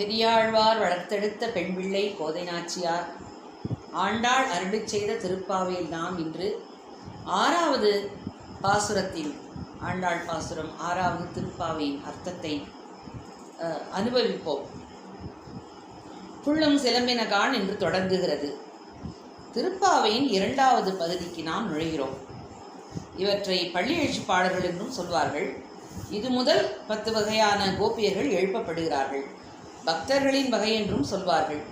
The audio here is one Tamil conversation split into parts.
பெரியாழ்வார் வளர்த்தெடுத்த பெண்பிள்ளை கோதை நாச்சியார் ஆண்டாள் அருளிச் செய்த திருப்பாவையில் நாம் இன்று ஆறாவது பாசுரத்தில் ஆண்டாள் பாசுரம் ஆறாவது திருப்பாவையின் அர்த்தத்தை அஹ், அனுபவிப்போம். புள்ளும் சிலம்பினகான் என்று தொடங்குகிறது. திருப்பாவையின் இரண்டாவது பகுதிக்கு நாம் நுழைகிறோம். இவற்றை பள்ளி எழுச்சிப்பாளர்கள் என்றும் சொல்வார்கள். இது முதல் பத்து வகையான கோபியர்கள் எழுப்பப்படுகிறார்கள். பக்தர்களின் வகை என்றும் சொல்வார்கள்.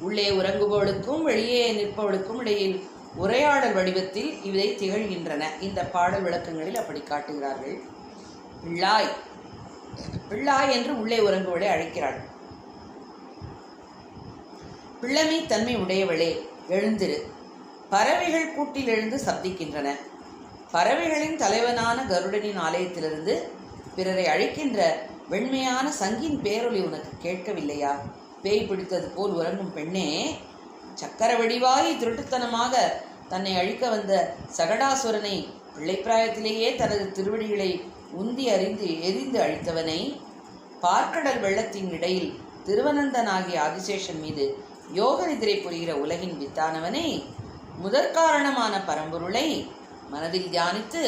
உள்ளே உறங்குபவளுக்கும் வெளியே நிற்பவளுக்கும் இடையில் உரையாடல் வடிவத்தில் இவை திகழ்கின்றன. இந்த பாடல் விளக்கங்களில் அப்படி காட்டுகிறார்கள். பிள்ளாய் பிள்ளாய் என்று உள்ளே உறங்குவளை அழைக்கிறாள். பிள்ளமை தன்மை உடையவளே எழுந்திரு. பறவைகள் கூட்டில் எழுந்து சப்திக்கின்றன. பறவைகளின் தலைவனான கருடனின் ஆலயத்திலிருந்து பிறரை அழைக்கின்ற வெண்மையான சங்கின் பேரொலி உனக்கு கேட்கவில்லையா? பேய் பிடித்தது போல் உறங்கும் பெண்ணே சக்கர வடிவாய் திருட்டுத்தனமாக தன்னை அழிக்க வந்த சகடாசுரனை பிள்ளைப்பிராயத்திலேயே தனது திருவடிகளை உந்தி அறிந்து எரிந்து அழித்தவனை பார்க்கடல் வெள்ளத்தின் இடையில் திருவனந்தனாகிய ஆதிசேஷன் மீது யோக நிதிரை புரிகிற உலகின் வித்தானவனை முதற்காரணமான பரம்பொருளை மனதில் தியானித்து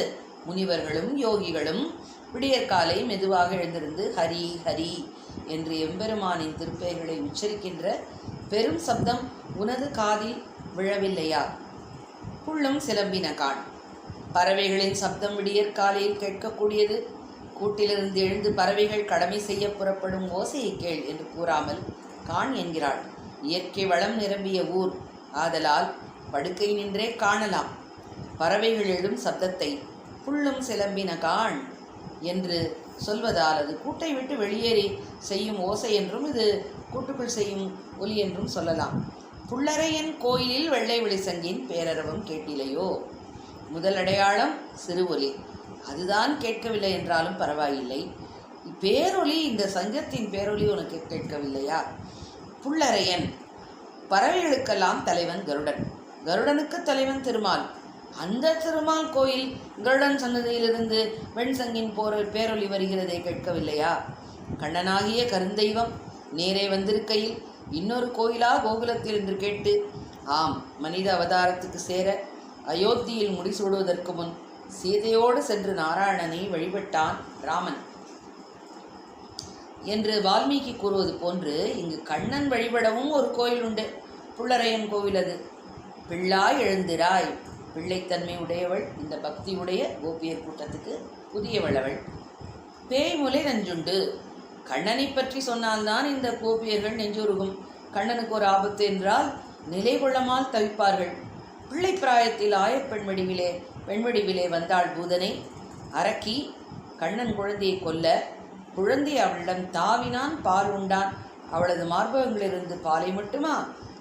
முனிவர்களும் யோகிகளும் விடியற்காலை மெதுவாக எழுந்திருந்து ஹரி ஹரி என்று எம்பெருமானின் திருப்பெயர்களை உச்சரிக்கின்ற பெரும் சப்தம் உனது காதில் விழவில்லையா? புள்ளும் சிலம்பின கான் பறவைகளின் சப்தம் விடியற்காலையில் கேட்கக்கூடியது. கூட்டிலிருந்து எழுந்து பறவைகள் கடமை செய்ய புறப்படும் ஓசையை கேள் என்று கூறாமல் கான் என்கிறாள். இயற்கை வளம் நிரம்பிய ஊர். ஆதலால் படுக்கை நின்றே காணலாம். பறவைகள் எழும் சப்தத்தை புள்ளும் சிலம்பின கான் என்று சொல்வதால் அது கூட்டை விட்டு வெளியேறி செய்யும் ஓசை என்றும் இது கூட்டுக்குள் செய்யும் ஒலி என்றும் சொல்லலாம். புள்ளரையன் கோயிலில் வெள்ளை வெளிசங்கின் பேரரவம் கேட்டிலையோ? முதல் அடையாளம் சிறு ஒலி. அதுதான் கேட்கவில்லை என்றாலும் பரவாயில்லை. பேரொலி இந்த சங்கத்தின் பேரொலி உனக்கு கேட்கவில்லையா? புள்ளரையன் பறவைகளுக்கெல்லாம் தலைவன் கருடன். கருடனுக்கு தலைவன் திருமால். அந்த திருமால் கோயில் கருடன் சன்னதியிலிருந்து வெண்சங்கின் போர் பேரொலி வருகிறதை கேட்கவில்லையா? கண்ணனாகிய கருந்தெய்வம் நேரே வந்திருக்கையில் இன்னொரு கோயிலா கோகுலத்தில் என்று கேட்டு ஆம் மனித அவதாரத்துக்கு சேர அயோத்தியில் முடிசூடுவதற்கு முன் சீதையோடு சென்று நாராயணனை வழிபட்டான் ராமன். என்று வால்மீகி கூறுவது போன்று இங்கு கண்ணன் வழிபடவும் ஒரு கோயில் உண்டு புள்ளரையன் கோவில் அது. பிள்ளாய் எழுந்திராய். பிள்ளைத்தன்மை உடையவள் இந்த பக்தி உடைய கோபியர் கூட்டத்துக்கு புதியவள் அவள் பேய் முலை நஞ்சுண்டு. கண்ணனை பற்றி சொன்னால்தான் இந்த கோபியர்கள் நெஞ்சுருகும். கண்ணனுக்கு ஒரு ஆபத்து என்றால் நிலை கொள்ளமால் தவிப்பார்கள். பிள்ளை பிராயத்தில் ஆயப்பெண் வடிவிலே பெண் வடிவிலே வந்தாள் பூதனை. அரக்கி கண்ணன் குழந்தையை கொல்ல குழந்தை அவளிடம் தாவினான் பால் உண்டான். அவளது மார்பகங்களிலிருந்து பாலை மட்டுமா?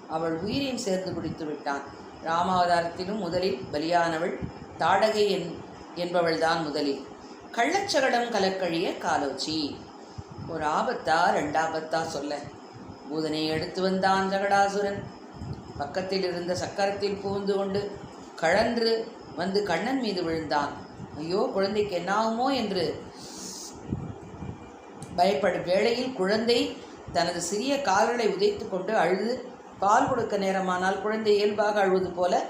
அவள் உயிரையும் சேர்ந்து குடித்து விட்டான் ராமாவதாரத்திலும் முதலில் பலியானவள் தாடகை என் என்பவள்தான் முதலில். கள்ளச்சகடம் கலக்கழிய காலோச்சி. ஒரு ஆபத்தா ரெண்டாபத்தா சொல்ல. பூதனை எடுத்து வந்தான் ஜகடாசுரன். பக்கத்தில் இருந்த சக்கரத்தில் புகுந்து கொண்டு கழன்று வந்து கண்ணன் மீது விழுந்தான். ஐயோ குழந்தைக்கு என்னாகுமோ என்று. பயப்படும் வேளையில் குழந்தை தனது சிறிய கால்களை உதைத்து கொண்டு அழுது பால் கொடுக்க நேரமானால் குழந்தை இயல்பாக அழுவது போல.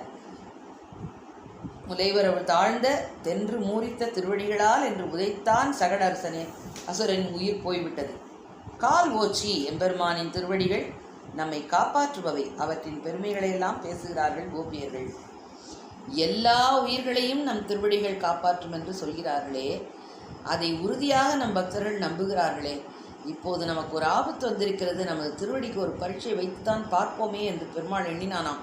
முலைவரவு தாழ்ந்த தென்று மூரித்த திருவடிகளால் என்று உதைத்தான் சகட அரசனே அசுரன் உயிர் போய்விட்டது. கால் ஓச்சி எம்பெருமானின் திருவடிகள் நம்மை காப்பாற்றுபவை. அவற்றின் பெருமைகளையெல்லாம் பேசுகிறார்கள் கோபியர்கள். எல்லா உயிர்களையும் நம் திருவடிகள் காப்பாற்றும் என்று சொல்கிறார்களே. அதை உறுதியாக நம் பக்தர்கள் நம்புகிறார்களே. இப்போது நமக்கு ஒரு ஆபத்து வந்திருக்கிறது. நமது திருவடிக்கு ஒரு பரீட்சை வைத்துத்தான் பார்ப்போமே என்று பெருமாள் எண்ணினானாம்.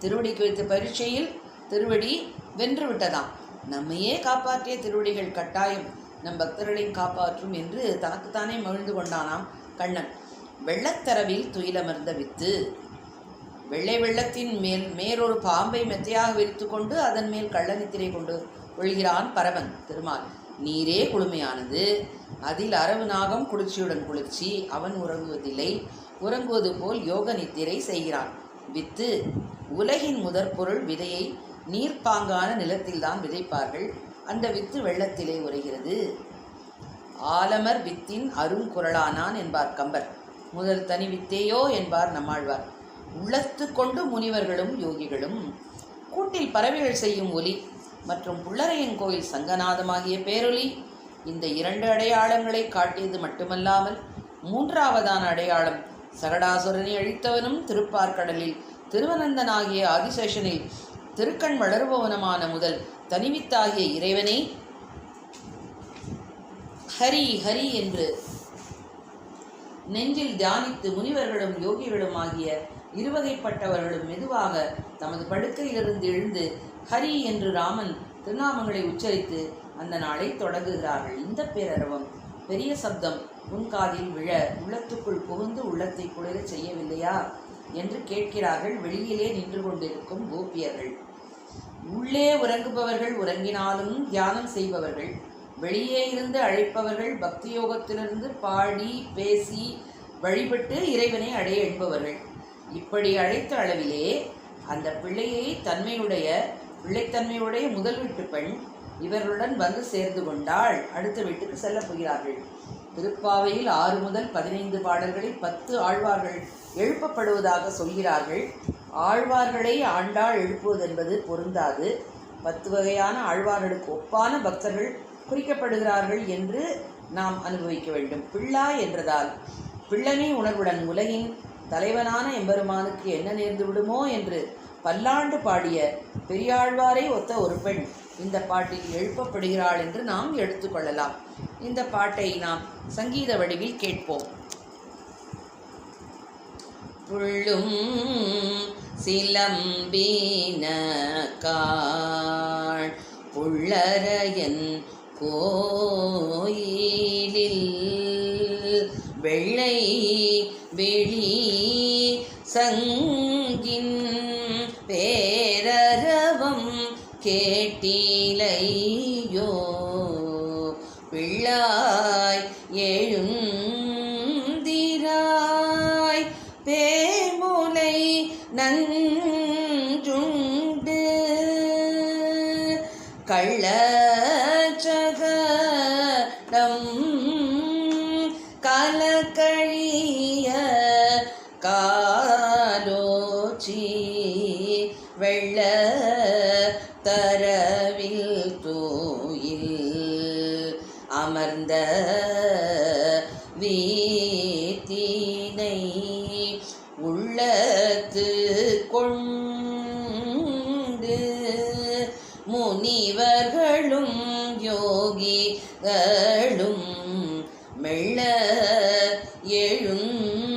திருவடிக்கு வைத்த பரீட்சையில் திருவடி வென்று விட்டதாம் நம்மையே காப்பாற்றிய திருவடிகள் கட்டாயம். நம் பக்தர்களையும் காப்பாற்றும் என்று தனக்குத்தானே மகிழ்ந்து கொண்டானாம் கண்ணன். வெள்ளத்தரவில் துயிலமர்ந்த வித்து. வெள்ளை வெள்ளத்தின் மேல் மேலொரு பாம்பை மெத்தையாக விரித்து கொண்டு அதன் மேல் கள்ளநித்திரை கொண்டு ஒழுகிறான் பரவன் திருமால் நீரே குளுமையானது. அதில் அரவு நாகம் குளிர்ச்சியுடன் குளிர்ச்சி அவன் உறங்குவதில்லை. உறங்குவது போல் யோக நித்திரை செய்கிறான். வித்து உலகின் முதற் பொருள் விதையை நீர்ப்பாங்கான நிலத்தில்தான் விதைப்பார்கள். அந்த வித்து வெள்ளத்திலே உரைகிறது ஆலமர் வித்தின் அருங்குரலானான் என்பார் கம்பர். முதல் தனி வித்தேயோ என்பார் நம்மாழ்வார். உள்ளத்து கொண்டு முனிவர்களும் யோகிகளும் கூட்டில் பறவைகள் செய்யும் ஒலி மற்றும் புள்ளரையங்கோயில் சங்கநாதமாகிய பேரொலி இந்த இரண்டு அடையாளங்களை காட்டியது மட்டுமல்லாமல் மூன்றாவதான அடையாளம் சகடாசுரனை அழித்தவனும் திருப்பார்க்கடலில் திருவனந்தனாகிய ஆதிசேஷனில் திருக்கண் வளர்பவனமான முதல் தனிவித்தாகிய இறைவனை. ஹரி ஹரி என்று நெஞ்சில் தியானித்து முனிவர்களும் யோகிகளும் ஆகிய இருவகைப்பட்டவர்களும் மெதுவாக தமது படுக்கையிலிருந்து எழுந்து ஹரி என்று ராமன் திருநாமங்களை உச்சரித்து அந்த நாளை தொடங்குகிறார்கள். இந்த பேரரவம் பெரிய சப்தம் உன் காதில் விழ உள்ளத்துக்குள் புகுந்து உள்ளத்தை குளிரச் செய்யவில்லையா? என்று கேட்கிறார்கள். வெளியிலே நின்று கொண்டிருக்கும் கோபியர்கள். உள்ளே உறங்குபவர்கள் உறங்கினாலும் தியானம் செய்பவர்கள் வெளியே இருந்து அழைப்பவர்கள் பக்தி யோகத்திலிருந்து பாடி பேசி வழிபட்டு இறைவனை அடைய என்பவர்கள் இப்படி அழைத்த அளவிலே அந்த பிள்ளையை தன்மையுடைய பிள்ளைத்தன்மையுடைய முதல் வீட்டு பெண் இவர்களுடன் வந்து சேர்ந்து கொண்டால் அடுத்த வீட்டுக்கு செல்லப் போகிறார்கள். திருப்பாவையில் ஆறு முதல் பதினைந்து பாடல்களில் பத்து ஆழ்வார்கள் எழுப்பப்படுவதாக சொல்கிறார்கள். ஆழ்வார்களை ஆண்டாள் எழுப்புவது என்பது பொருந்தாது. பத்து வகையான ஆழ்வார்களுக்கு ஒப்பான பக்தர்கள் குறிக்கப்படுகிறார்கள் என்று நாம் அனுபவிக்க வேண்டும். பிள்ளா என்றதால் பிள்ளனை உணர்வுடன் உலகின் தலைவனான எம்பெருமானுக்கு என்ன நேர்ந்து விடுமோ என்று பல்லாண்டு பாடிய பெரியாழ்வாரை ஒத்த ஒரு பெண் இந்த பாட்டில் எழுப்பப்படுகிறாள் என்று நாம் எடுத்துக்கொள்ளலாம் இந்த பாட்டை நாம் சங்கீத வடிவில் கேட்போம். புள்ளும் சிலம்பின காள் புள்ளரையன் கோயிலில் வெள்ளை வெளி சங்க கேட்டிலையோ பிள்ளாய் எழுந்திராய் பேமுலை நஞ்சுண்டு கள்ளச்சகடம் வீத்தினை உள்ளத்து கொண்டு முனிவர்களும் யோகிகளும் மெல்ல எழும்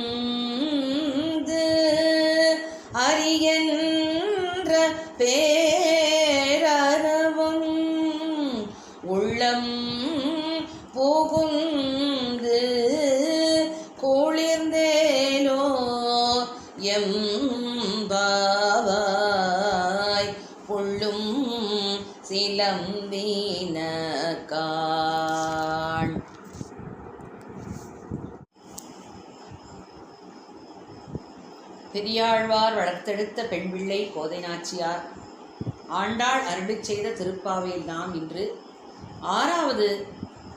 எம்பாவாய் புள்ளும் சிலம்பின பெரியாழ்வார் வளர்த்தெடுத்த பெண் பிள்ளை கோதை நாச்சியார் ஆண்டாள் அருளி செய்த திருப்பாவையில் நாம் இன்று ஆறாவது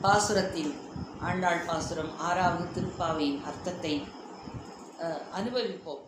பாசுரத்தில் ஆண்டாள் பாசுரம் ஆறாவது திருப்பாவையின் அர்த்தத்தை அஹ், அனுபவிப்போம்.